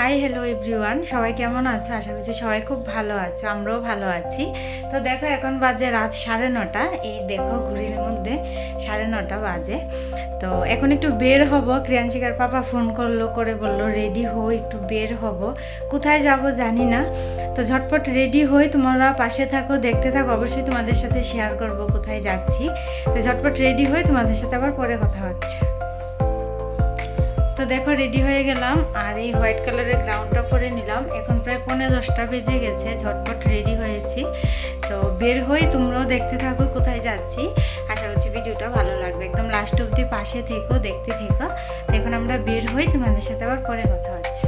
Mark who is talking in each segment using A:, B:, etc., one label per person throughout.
A: Hi hello everyone সবাই কেমন আছো? আশা করছি সবাই খুব ভালো আছো, আমরাও ভালো আছি। তো দেখো, এখন বাজে রাত সাড়ে নটা। এই দেখো, ঘড়ির মধ্যে সাড়ে নটা বাজে। তো এখন একটু বের হব। ক্রিয়াঞ্চিকার পাপা ফোন করল, করে বলল রেডি হো একটু বের হব। কোথায় যাব জানি না। তো ঝটপট রেডি হই। তোমরা পাশে থাকো, দেখতে থাকো। অবশ্যই তোমাদের সাথে শেয়ার করব কোথায় যাচ্ছি। তো ঝটপট রেডি হই, তোমাদের সাথে আবার পরে কথা হচ্ছে। তো দেখো রেডি হয়ে গেলাম। আর এই হোয়াইট কালারের গ্রাউন্ডটা পরে নিলাম। এখন প্রায় পনেরো দশটা বেজে গেছে, ঝটপট রেডি হয়েছি। তো বের হয়ে তোমরাও দেখতে থাকো কোথায় যাচ্ছি। আশা করছি ভিডিওটা ভালো লাগবে। একদম লাস্ট অব্দি পাশে থেকো, দেখতে থেকো। এখন আমরা বের হই তোমাদের সাথে আবার পরে কথা হচ্ছে।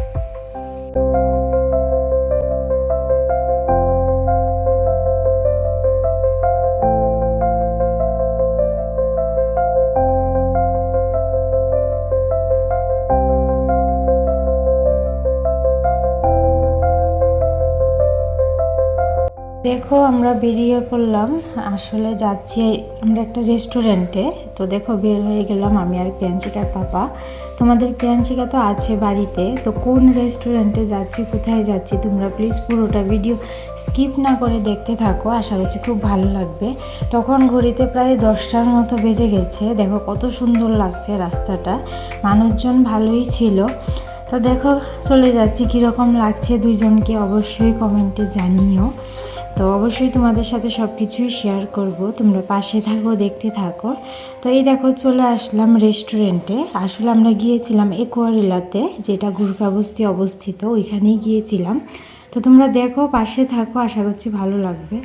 A: দেখো আমরা বেরিয়ে পড়লাম, আসলে যাচ্ছি আমরা একটা রেস্টুরেন্টে তো দেখো বের হয়ে গেলাম আমি আর প্রিয়াঞ্চিকার পাপা। তোমাদের প্রিয়াঞ্চিকা তো আছে বাড়িতে, তো কোন রেস্টুরেন্টে যাচ্ছি, কোথায় যাচ্ছি, তোমরা প্লিজ পুরোটা ভিডিও স্কিপ না করে দেখতে থাকো, আশা করছি খুব ভালো লাগবে। তখন ঘড়িতে প্রায় দশটার মতো বেজে গেছে, দেখো কত সুন্দর লাগছে রাস্তাটা, মানুষজন ভালোই ছিল। তো দেখো চলে যাচ্ছি, কীরকম লাগছে দুইজনকে অবশ্যই কমেন্টে জানিও। তো অবশ্যই তোমাদের সাথে সব কিছুই শেয়ার করব। তোমরা পাশে থাকো, দেখতে থাকো। তো এই দেখো, চলে আসলাম রেস্টুরেন্টে আসলে আমরা গিয়েছিলাম একোয়ারিলাতে, যেটা গুরকাবস্তি অবস্থিত, ওইখানেই গিয়েছিলাম। তো তোমরা দেখো, পাশে থাকো, আশা করছি ভালো লাগবে।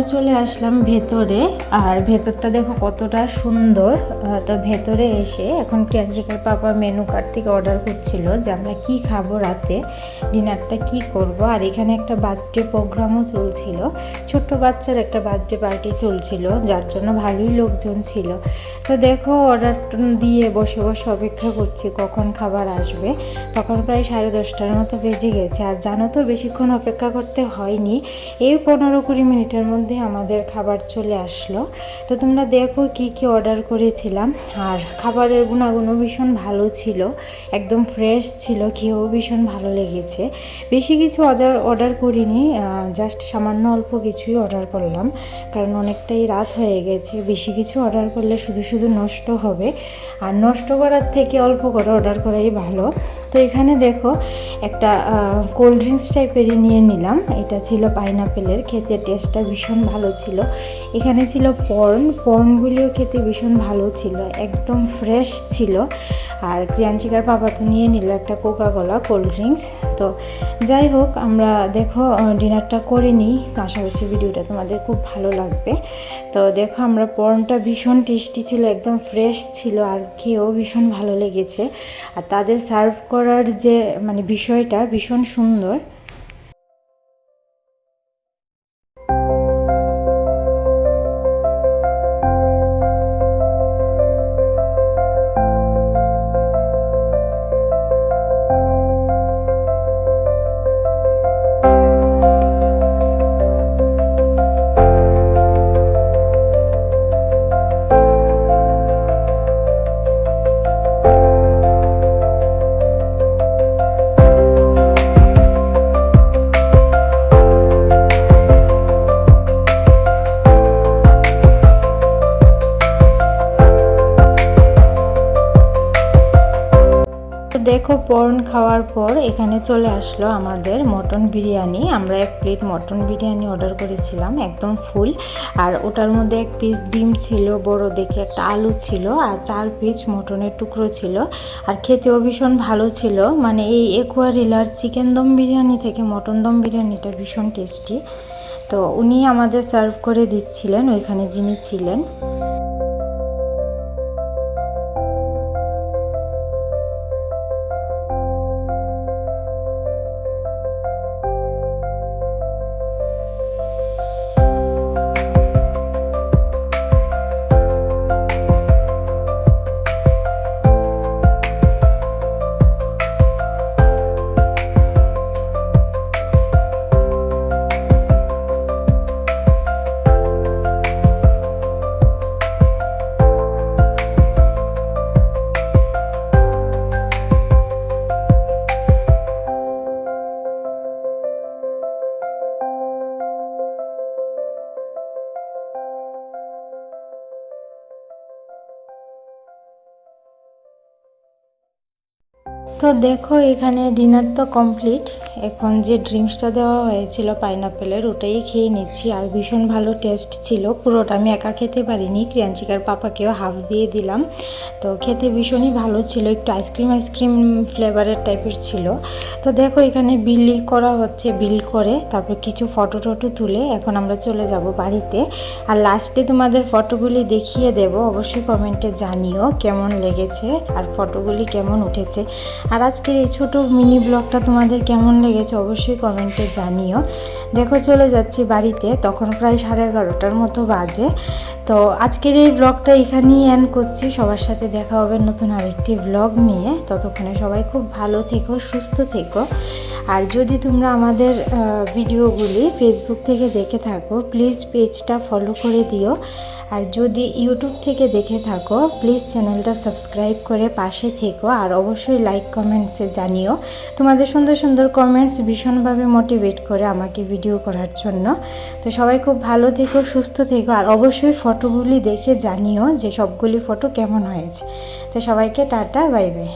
A: আমরা চলে আসলাম ভেতরে। আর ভেতরটা দেখো কতটা সুন্দর। তো ভেতরে এসে এখন ক্রিয়াঞ্চিকার পাপা মেনু কার্ড থেকে অর্ডার করছিল যে আমরা কি খাব রাতে, ডিনারটা কি করব। আর এখানে একটা বার্থডে প্রোগ্রামও চলছিল। ছোট্ট বাচ্চার একটা বার্থডে পার্টি চলছিল, যার জন্য ভালোই লোকজন ছিল। তো দেখো অর্ডার দিয়ে বসে বসে অপেক্ষা করছি, কখন খাবার আসবে। তখন প্রায় সাড়ে দশটার মতো বেজে গেছে। আর জানো তো, বেশিক্ষণ অপেক্ষা করতে হয়নি। এই পনেরো কুড়ি মিনিটের মধ্যে আমাদের খাবার চলে আসলো। তো তোমরা দেখো কি কি অর্ডার করেছিলাম। আর খাবারের গুণাগুণও ভীষণ ভালো ছিল। একদম ফ্রেশ ছিল, খেয়েও ভীষণ ভালো লেগেছে। বেশি কিছু অর্ডার অর্ডার করিনি জাস্ট সামান্য অল্প কিছুই অর্ডার করলাম। কারণ অনেকটাই রাত হয়ে গেছে। বেশি কিছু অর্ডার করলে শুধু শুধু নষ্ট হবে। আর নষ্ট করার থেকে অল্প করে অর্ডার করাই ভালো। তো এখানে দেখো একটা কোল্ড ড্রিঙ্কস টাইপেরই নিয়ে নিলাম। এটা ছিল পাইনাপেলের খেতে টেস্টটা ভীষণ ভালো ছিল। এখানে ছিল পর্ন। পর্নগুলিও খেতে ভীষণ ভালো ছিল। একদম ফ্রেশ ছিল। আর ক্রিয়াঞ্চিকার পাপা তো নিয়ে নিল একটা কোকা কোলা কোল্ড ড্রিঙ্কস তো যাই হোক, আমরা দেখো ডিনারটা করে নিই। তো আশা করছি ভিডিওটা তোমাদের খুব ভালো লাগবে। তো দেখো, আমরা পর্নটা ভীষণ টেস্টি ছিল, একদম ফ্রেশ ছিল আর খেয়েও ভীষণ ভালো লেগেছে। আর তাদের সার্ভ করার যে মানে বিষয়টা ভীষণ সুন্দর। দেখো, পর্ন খাওয়ার পর এখানে চলে আসলো আমাদের মটন বিরিয়ানি। আমরা এক প্লেট মটন বিরিয়ানি অর্ডার করেছিলাম, একদম ফুল আর ওটার মধ্যে এক পিস ডিম ছিল, বড় দেখে একটা আলু ছিল, আর চার পিস মটনের টুকরো ছিল। আর খেতেও ভীষণ ভালো ছিল। মানে এই একুয়ারিলার চিকেন দম বিরিয়ানি থেকে মটন দম বিরিয়ানিটা ভীষণ টেস্টি তো উনি আমাদের সার্ভ করে দিচ্ছিলেন, ওইখানে যিনি ছিলেন। তো দেখো, এখানে ডিনার তো কমপ্লিট এখন যে ড্রিঙ্কসটা দেওয়া হয়েছিল পাইনাপেলের ওটাই খেয়ে নিচ্ছি। আর ভীষণ ভালো টেস্ট ছিল। পুরোটা আমি একা খেতে পারিনি। ক্রিয়াঞ্চিকার পাপাকেও হাফ দিয়ে দিলাম। তো খেতে ভীষণই ভালো ছিল। একটু আইসক্রিম আইসক্রিম ফ্লেভারের টাইপের ছিল। তো দেখো, এখানে বিলি করা হচ্ছে বিল করে। তারপর কিছু ফটো টটো তুলে এখন আমরা চলে যাব বাড়িতে। আর লাস্টে তোমাদের ফটোগুলি দেখিয়ে দেব। অবশ্যই কমেন্টে জানিও কেমন লেগেছে। আর ফটোগুলি কেমন উঠেছে। আর আজকের এই ছোট মিনি ব্লগটা তোমাদের কেমন লেগেছে অবশ্যই কমেন্টে জানিও। দেখো চলে যাচ্ছি বাড়িতে, তখন প্রায় সাড়ে এগারোটার মতো বাজে। তো আজকের এই ব্লগটা এখানেই এন্ড করছি। সবার সাথে দেখা হবে নতুন আরেকটি ব্লগ নিয়ে। ততক্ষণে সবাই খুব ভালো থেকো, সুস্থ থেকো। আর যদি তোমরা আমাদের ভিডিওগুলি ফেসবুক থেকে দেখে থাকো প্লিজ পেজটা ফলো করে দিও। আর যদি ইউটিউব থেকে দেখে থাকো প্লিজ চ্যানেলটা সাবস্ক্রাইব করে পাশে থেকো। আর অবশ্যই লাইক কমেন্টসে জানিও। তোমাদের সুন্দর সুন্দর কমেন্টস ভীষণভাবে মোটিভেট করে আমাকে ভিডিও করার জন্য। তো সবাই খুব ভালো থেকো, সুস্থ থেকো। আর অবশ্যই ফটোগুলি দেখে জানিও যে সবগুলি ফটো কেমন হয়েছে। তো সবাইকে টাটা বাই বাই।